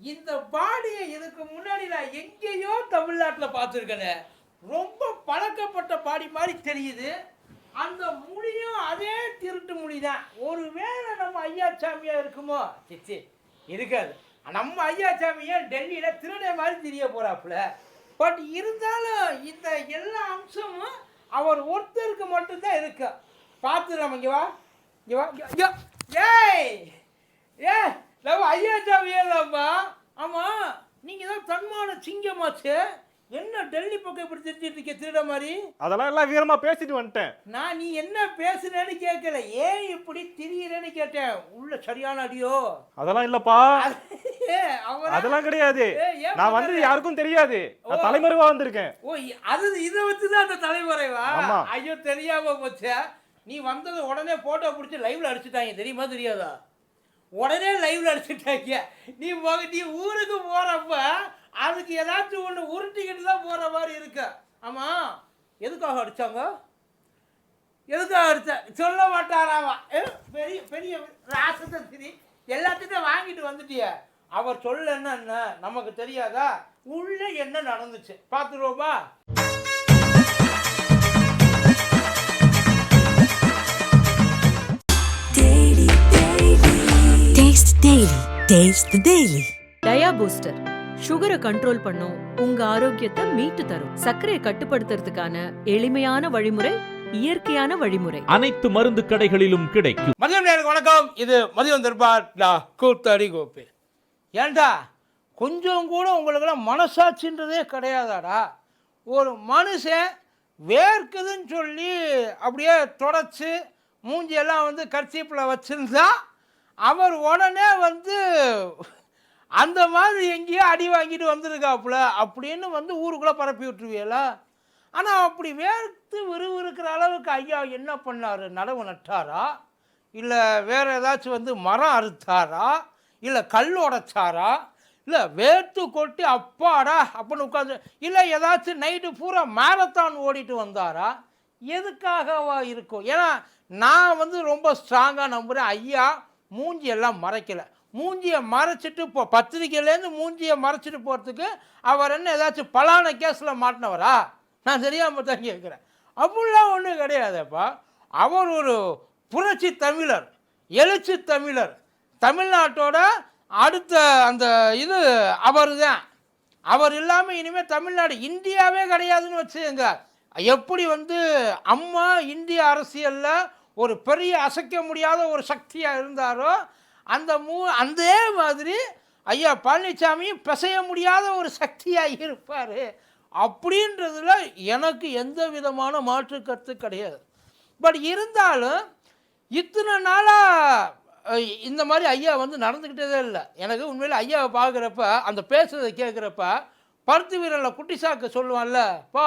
இந்த பாடியை இதுக்கு முன்னாடி நான் எங்கேயோ தமிழ்நாட்டில் பார்த்துருக்கேனே. ரொம்ப பழக்கப்பட்ட பாடி மாதிரி தெரியுது. அந்த மொழியும் அதே திருட்டு மொழி தான் ஒரு வேளை நம்ம ஐயா சாமியாக இருக்குமோ சிச்சி இருக்காது. நம்ம ஐயா சாமியை டெல்லியில் திருடை மாதிரி தெரிய போகிறாப்புல பட் இருந்தாலும் இந்த எல்லா அம்சமும் அவர் ஒருத்தருக்கு மட்டும்தான் இருக்கு. பார்த்து இங்கே வா. இங்கே வா. ஏய் ஏ நம்ம ஐயாச்சாமி ஏலாமா ஆமாம் நீங்கள் தான் தன்மான சிங்கமாச்சு. என்ன டெல்லி பக்கம் இப்படி தெரிஞ்சிட்டு இருக்க திருட மாதிரி? அதெல்லாம் எல்லாம் வீரமா பேசிட்டு வந்துட்டேன். நான் நீ என்ன பேசுனேன்னு கேட்கல. ஏன் இப்படி திரியிறேன்னு கேட்டேன்? உள்ள சரியான அடியோ? அதெல்லாம் இல்லப்பா? அதெல்லாம் கிடையாது. நான்? வந்தது யாருக்கும் தெரியாது. நான். தலைமறைவா வந்திருக்கேன். ஓ அது இதை வச்சு தான் அந்த தலைமுறைவா. ஐயோ தெரியாம போச்சே. நீ வந்தது உடனே போட்டோ பிடிச்சி லைவ்ல அடிச்சுட்டாங்க. தெரியுமா தெரியாதா? உடனே லைவில் அடிச்சுட்டாங்க நீ போக நீ ஊருக்கு போகிறப்ப அதுக்கு ஏதாச்சும் ஒன்று உருட்டிக்கிட்டு தான் போகிற மாதிரி இருக்கு. ஆமாம் எதுக்காக அடித்தாங்க எதுக்காக அடித்த சொல்ல மாட்டாராவா ஏ, பெரிய பெரிய ராசத்தை சரி எல்லாத்தையும் வாங்கிட்டு வந்துட்டிய. அவர் சொல்ல என்ன நமக்கு தெரியாதா? உள்ளே என்ன நடந்துச்சு? பார்த்துருவோப்பா Taste the Daily. Dia booster சுகரை கண்ட்ரோல் பண்ணும் உங்க ஆரோக்கியத்தை மீட்டு தரும். சர்க்கரையை கட்டுப்படுத்துறதுக்கான எளிமையான வழிமுறை இயற்கையான வழிமுறை. அனைத்து மருந்து கடைகளிலும் கிடைக்கும். மதியம் வணக்கம். இது மதியம் தர்பார் நான் கூத்தடி கோப்பி ஏன்டா கொஞ்சம் கூட உங்களுக்கெல்லாம் மனசாட்சின்றதே கிடையாதாடா. ஒரு மனுஷன் வேர்க்குதுன்னு சொல்லி அப்படியே தொடச்சி மூஞ்சியெல்லாம் வந்து கர்ச்சீப்பில் வச்சிருந்தா அவர் உடனே வந்து அந்த மாதிரி எங்கேயோ அடி வாங்கிட்டு வந்திருக்காப்புல அப்படின்னு வந்து ஊருக்குள்ளே பரப்பி விட்டுருவியல ஆனால் அப்படி வேர்த்து விறுவிறுக்கிற அளவுக்கு ஐயா என்ன பண்ணார்? நடவு நட்டாரா? இல்லை வேறு ஏதாச்சும் வந்து மரம் அறுத்தாரா? இல்லை கல் உடைச்சாரா? இல்லை வேர்த்து கொட்டி அப்பாடா அப்படின்னு உட்காந்து இல்லை ஏதாச்சும் நைட்டு பூரா மேரத்தான் ஓடிட்டு வந்தாரா? எதுக்காகவா இருக்கும்? ஏன்னா நான் வந்து ரொம்ப ஸ்ட்ராங்காக நம்புகிறேன் ஐயா மூஞ்சியெல்லாம் மறைக்கலை. மறைக்கல மூஞ்சியை மறைச்சிட்டு இப்போ பத்திரிக்கையிலேருந்து மூஞ்சியை மறைச்சிட்டு போகிறதுக்கு அவர் என்ன ஏதாச்சும் பலான கேஸில் மாட்டினவரா? நான் தெரியாமல் தான் கேட்குறேன். அப்படிலாம் ஒன்றும் கிடையாதுப்பா. அவர் ஒரு புரட்சி தமிழர் எழுச்சி தமிழர். தமிழ்நாட்டோட அடுத்த அந்த இது அவர் தான் அவர் இல்லாமல் இனிமேல் தமிழ்நாடு இந்தியாவே கிடையாதுன்னு வச்சுக்கோங்க. எப்படி வந்து அம்மா இந்திய அரசியலில் ஒரு பெரிய அசைக்க முடியாத ஒரு சக்தியாக இருந்தாரோ அந்த மூ அதே மாதிரி ஐயா பழனிசாமியும் பிசைய முடியாத ஒரு சக்தியாக இருப்பார். அப்படின்றதுல எனக்கு எந்த விதமான மாற்று கருத்து கிடையாது. பட் இருந்தாலும் இத்தனை நாளாக இந்த மாதிரி ஐயா வந்து நடந்துக்கிட்டதே இல்லை. எனக்கு உண்மையில் ஐயாவை பார்க்குறப்ப அந்த பேசுகிறத கேட்குறப்ப பருத்தி வீரனில் குட்டி சாக்கு சொல்லுவான்ல பா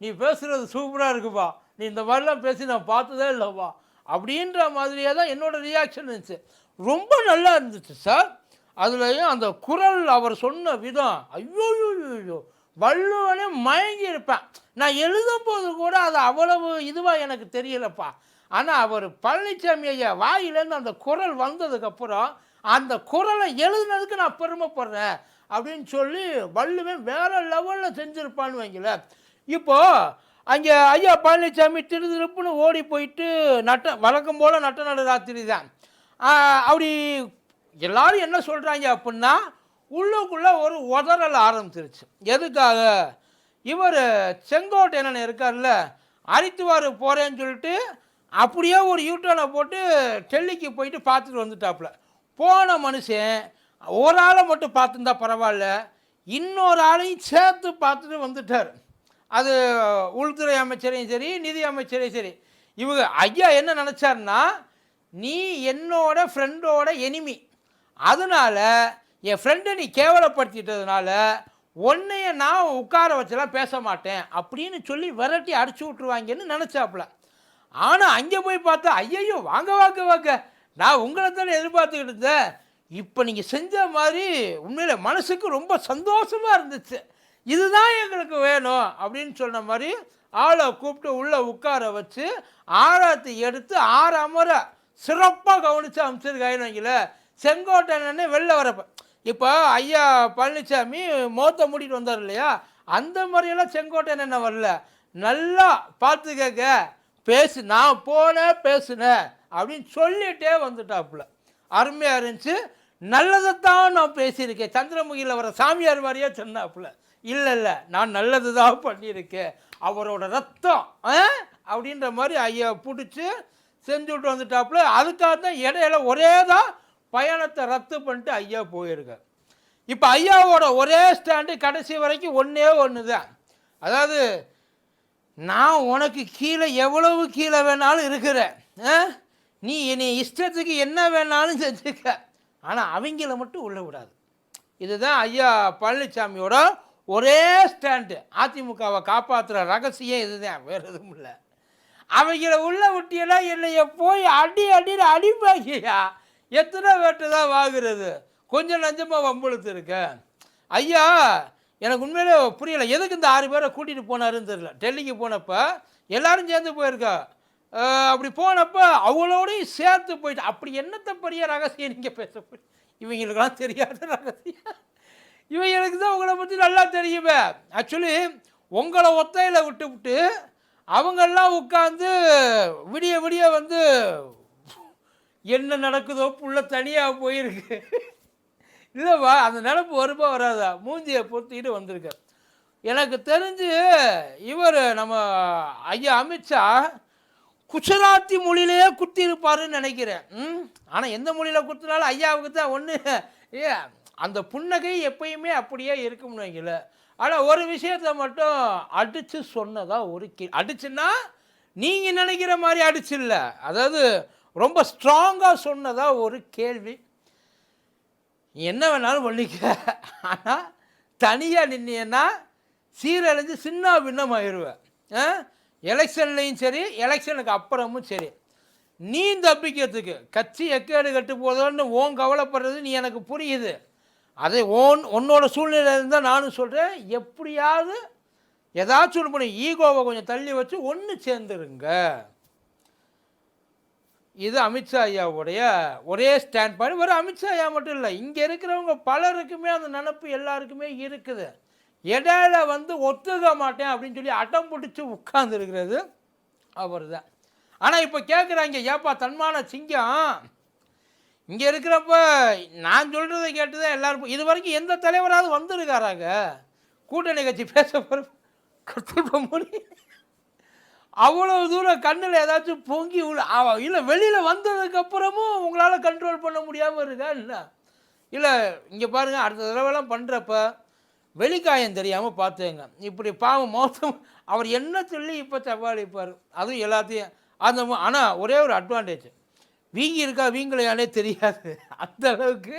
நீ பேசுகிறது சூப்பராக இருக்குப்பா. நீ இந்த மாதிரிலாம் பேசி நான் பார்த்ததே இல்லைப்பா. அப்படின்ற மாதிரியே தான் என்னோட ரியாக்ஷன் இருந்துச்சு. ரொம்ப நல்லா இருந்துச்சு சார் அதுலேயும் அந்த குரல் அவர் சொன்ன விதம் ஐயோ ஐயோ வள்ளுவனே மயங்கி இருப்பேன் நான் எழுதும் போது கூட அது அவ்வளவு இதுவாக எனக்கு தெரியலப்பா. ஆனால் அவர் பழனிசாமி ஐயா வாயிலேருந்து அந்த குரல் வந்ததுக்கப்புறம் அந்த குரலை எழுதுனதுக்கு நான் பெருமைப்படுறேன் அப்படின்னு சொல்லி வள்ளுவன் வேறு லெவலில் செஞ்சுருப்பான்னு வைங்களேன். இப்போது அங்கே ஐயா பழனிசாமி திருதிருப்புன்னு ஓடி போயிட்டு நட்ட வழக்கம் போல் நட்ட நடு ராத்திரி தான் அப்படி எல்லாரும் என்ன சொல்கிறாங்க அப்படின்னா உள்ளுக்குள்ளே ஒரு உதறல் ஆரம்பிச்சிருச்சு. எதுக்காக? இவர் செங்கோட்டையனன் இருக்கார்ல அரித்துவார் போகிறேன்னு சொல்லிட்டு அப்படியே ஒரு யூட்டர்னை போட்டு டெல்லிக்கு போயிட்டு பார்த்துட்டு வந்துட்டாப்புல. போன மனுஷன் ஒரு ஆளை மட்டும் பார்த்துருந்தா பரவாயில்ல இன்னொரு ஆளையும் சேர்த்து பார்த்துட்டு வந்துட்டார். அது உள்துறை அமைச்சரையும் சரி நிதி அமைச்சரையும் சரி. இவங்க ஐயா என்ன நினச்சாருன்னா நீ என்னோட ஃப்ரெண்டோட எனிமி அதனால என் ஃப்ரெண்டை நீ கேவலப்படுத்திட்டதுனால உன்னைய நான் உட்கார வச்செல்லாம் பேச மாட்டேன். அப்படின்னு சொல்லி விரட்டி அடிச்சு விட்ருவாங்கன்னு நினச்சாப்புல. ஆனால் அங்கே போய் பார்த்தா ஐயையோ வாங்க வாங்க வாங்க. நான் உங்களை தானே எதிர்பார்த்துக்கிட்டு இருந்தேன். இப்போ நீங்கள் செஞ்ச மாதிரி உண்மையில் மனசுக்கு ரொம்ப சந்தோஷமாக இருந்துச்சு. இதுதான் எங்களுக்கு வேணும் அப்படின்னு சொன்ன மாதிரி ஆளை கூப்பிட்டு உள்ளே உட்கார வச்சு ஆழத்தை எடுத்து ஆறு அமர சிறப்பாக கவனித்து அமைச்சிருக்காயின்னு வைங்கள. செங்கோட்டையனே வெளில வரப்போ இப்போ ஐயா பழனிசாமி மோத்த மூடிட்டு வந்தார் இல்லையா? அந்த மாதிரியெல்லாம் செங்கோட்டையன் என்ன வரல. நல்லா பார்த்துக்கங்க பேசு நான் போனேன் பேசுனேன் அப்படின்னு சொல்லிட்டே வந்துட்டாப்புல. அருமையாக இருந்துச்சு. நல்லதைத்தான் நான் பேசியிருக்கேன். சந்திரமுகியில் வர சாமியார் மாதிரியே சொன்னாப்புல. இல்லை இல்லை நான் நல்லது தான் பண்ணியிருக்கேன் அவரோட ரத்தம் ஆ? அப்படின்ற மாதிரி ஐயா பிடிச்சி செஞ்சு விட்டு வந்துட்டாப்புல. அதுக்காக தான் இடையில ஒரே தான் பயணத்தை ரத்து பண்ணிட்டு ஐயா போயிருக்கார். இப்போ ஐயாவோட ஒரே ஸ்டாண்டு கடைசி வரைக்கும் ஒன்றே ஒன்று தான் அதாவது நான் உனக்கு கீழே எவ்வளவு கீழே வேணாலும் இருக்கிறேன் நீ என்னை இஷ்டத்துக்கு என்ன வேணாலும் செஞ்சுக்க. ஆனால் அவங்கள மட்டும் உள்ள விடாது. இதுதான் ஐயா பழனிசாமியோட ஒரே ஸ்டாண்டு. அதிமுகவை காப்பாற்றுற ரகசியம் இதுதான் வேறு எதுவும் இல்லை. அவங்கள உள்ள விட்டியெல்லாம் என்னைய போய் அடி அடியில் அடிப்பாங்கய்யா எத்தனை வேட்டு தான் வாங்குறது? கொஞ்சம் நஞ்சமாக வம்புழுத்து இருக்க. ஐயா எனக்கு உண்மையிலே புரியலை. எதுக்கு இந்த ஆறு பேரை கூட்டிகிட்டு போனாருன்னு தெரியல. டெல்லிக்கு போனப்போ எல்லாரும் சேர்ந்து போயிருக்கா. அப்படி போனப்போ அவளோடையும் சேர்த்து போயிட்டு அப்படி என்னத்தை பெரிய ரகசியம் நீங்கள் பேச போய் இவங்களுக்கெல்லாம் தெரியாத ரகசியம். இவங்களுக்கு தான் உங்களை பற்றி நல்லா தெரியுமே. ஆக்சுவலி உங்களை ஒத்தையில் விட்டு விட்டு அவங்கெல்லாம் உட்காந்து விடிய விடிய வந்து என்ன நடக்குதோ புள்ள தனியாக போயிருக்கு. இல்லைவா அந்த நினப்பு வருமா வராதா? மூஞ்சியை பொத்திட்டு வந்திருக்கு. எனக்கு தெரிஞ்சு இவர் நம்ம ஐயா அமித்ஷா குஜராத்தி மொழியிலேயே குத்திருப்பாருன்னு நினைக்கிறேன். ஆனால் எந்த மொழியில் குத்தினாலும் ஐயாவுக்கு தான் ஒன்று ஏ அந்த புன்னகை எப்பயுமே அப்படியே இருக்கும்னு வைக்கல ஆனால் ஒரு விஷயத்தை மட்டும் அடித்து சொன்னதாக ஒரு கி அடிச்சுன்னா நீங்கள் நினைக்கிற மாதிரி அடிச்சு இல்லை. அதாவது ரொம்ப ஸ்ட்ராங்காக சொன்னதாக ஒரு கேள்வி. என்ன வேணாலும் பண்ணிக்க. ஆனால் தனியாக நின்னீன்னா சீரழிஞ்சு சின்ன பின்னமாயிருவேன் எலெக்ஷன்லேயும் சரி எலெக்ஷனுக்கு அப்புறமும் சரி. நீ தப்பிக்கிறதுக்கு கட்சி எக்கேடு கட்டு போதோன்னு ஓன் கவலைப்படுறது நீ எனக்கு புரியுது. அதை ஓன் உன்னோட சூழ்நிலை இருந்தால் நானும் சொல்கிறேன் எப்படியாவது ஏதாச்சும் ஒன்று பண்ணி. ஈகோவை கொஞ்சம் தள்ளி வச்சு ஒன்று சேர்ந்துருங்க. இது அமித்ஷா ஐயாவுடைய ஒரே ஸ்டாண்ட் பாயிண்ட் வெறும் அமித்ஷா ஐயா மட்டும் இல்லை இங்கே இருக்கிறவங்க பலருக்குமே அந்த நினப்பு எல்லாருக்குமே இருக்குது. இடையில வந்து ஒத்துக்க மாட்டேன் அப்படின்னு சொல்லி அடம் பிடிச்சி உட்கார்ந்துருக்கிறது அவர் தான் ஆனால் இப்போ கேட்குறாங்க ஏப்பா தன்மான சிங்கம் இங்கே இருக்கிறப்ப நான் சொல்கிறத கேட்டு தான் எல்லாரும் இது வரைக்கும் எந்த தலைவராவது வந்திருக்காராங்க? கூட்டணி கட்சி பேச போகிற மொழி அவ்வளோ தூரம் கண்ணில் ஏதாச்சும் பொங்கி உள்ள இல்லை வெளியில் வந்ததுக்கப்புறமும் உங்களால் கண்ட்ரோல் பண்ண முடியாமல் இருக்கா இல்லை இல்லை இங்கே பாருங்கள் அடுத்த தடவைலாம் பண்ணுறப்ப வெளிக்காயம் தெரியாமல் பார்த்துங்க. இப்படி பாவம் மோசம். அவர் என்ன சொல்லி இப்போ சவாளிப்பார் அதுவும் எல்லாத்தையும் அந்த ஆனால் ஒரே ஒரு அட்வான்டேஜ் வீங்கி இருக்கா வீங்கலையானே தெரியாது. அந்த அளவுக்கு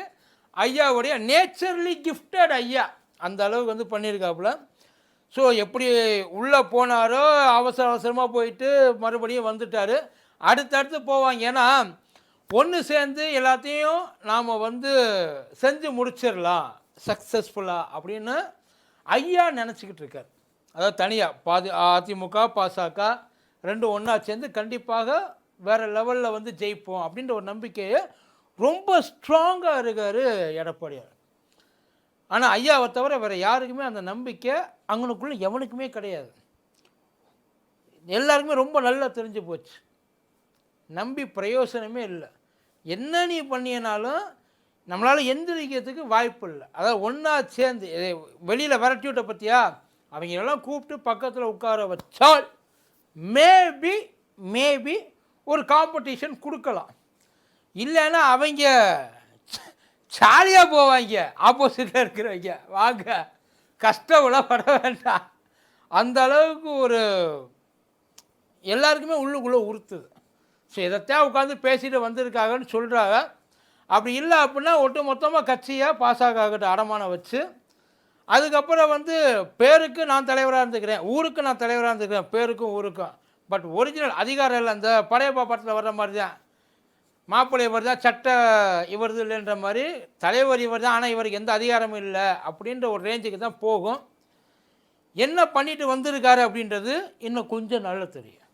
ஐயாவுடைய நேச்சர்லி கிஃப்டட் ஐயா. அந்த அளவுக்கு வந்து பண்ணியிருக்காப்புல. ஸோ எப்படி உள்ளே போனாரோ அவசர அவசரமாக போயிட்டு மறுபடியும் வந்துட்டார். அடுத்தடுத்து போவாங்க. ஏன்னா ஒன்று சேர்ந்து எல்லாத்தையும் நாம் வந்து செஞ்சு முடிச்சிடலாம் சக்ஸஸ்ஃபுல்லாக அப்படின்னு ஐயா நினச்சிக்கிட்டு இருக்கார். அதாவது தனியாக பாதி அதிமுக பாசக ரெண்டும் ஒன்றா சேர்ந்து கண்டிப்பாக வேறு லெவலில் வந்து ஜெயிப்போம் அப்படின்ற ஒரு நம்பிக்கையை ரொம்ப ஸ்ட்ராங்காக இருக்கார் எடப்பாடியார். ஆனால் ஐயாவை தவிர வேறு யாருக்குமே அந்த நம்பிக்கை அங்கனுக்குள்ளே எவனுக்குமே கிடையாது. எல்லாருக்குமே ரொம்ப நல்லா தெரிஞ்சு போச்சு. நம்பி பிரயோசனமே இல்லை. என்ன நீ பண்ணியனாலும் நம்மளால் எந்திரிக்கிறதுக்கு வாய்ப்பு இல்லை. அதாவது ஒன்றா சேர்ந்து வெளியில் விரட்டி விட்ட பற்றியா அவங்களெல்லாம் கூப்பிட்டு பக்கத்தில் உட்கார வச்சால் மேபி மேபி ஒரு காம்படிஷன் கொடுக்கலாம். இல்லைன்னா அவங்க ஜாலியாக போவாங்க. ஆப்போசிட்டில் இருக்கிறவங்க. வாங்க. கஷ்டப்பட பட வேண்டாம். அந்த அளவுக்கு ஒரு எல்லாருக்குமே உள்ளுக்குள்ளே உறுத்துது. ஸோ இதைத்தான் உட்காந்து பேசிட்டு வந்திருக்காங்கன்னு சொல்கிறாங்க அப்படி இல்லை அப்படின்னா ஒட்டு மொத்தமாக கட்சியாக பாஸ் ஆகிட்ட அடமானம் வச்சு. அதுக்கப்புறம் வந்து பேருக்கு நான் தலைவராக இருந்துக்கிறேன் ஊருக்கு நான் தலைவராக இருந்துக்கிறேன் பேருக்கும் ஊருக்கும். பட் ஒரிஜினல் அதிகாரம் இல்லை அந்த படையப்பா படத்தில் வர்ற மாதிரி தான் மாப்பிள்ளை இவர் தான் சட்ட இவர் இல்லைன்ற மாதிரி தலைவர் இவர் தான் ஆனால் இவருக்கு எந்த அதிகாரமும் இல்லை அப்படின்ற ஒரு ரேஞ்சுக்கு தான் போகும். என்ன பண்ணிட்டு வந்திருக்காரு அப்படின்றது இன்னும் கொஞ்சம் நல்லா தெரியும்.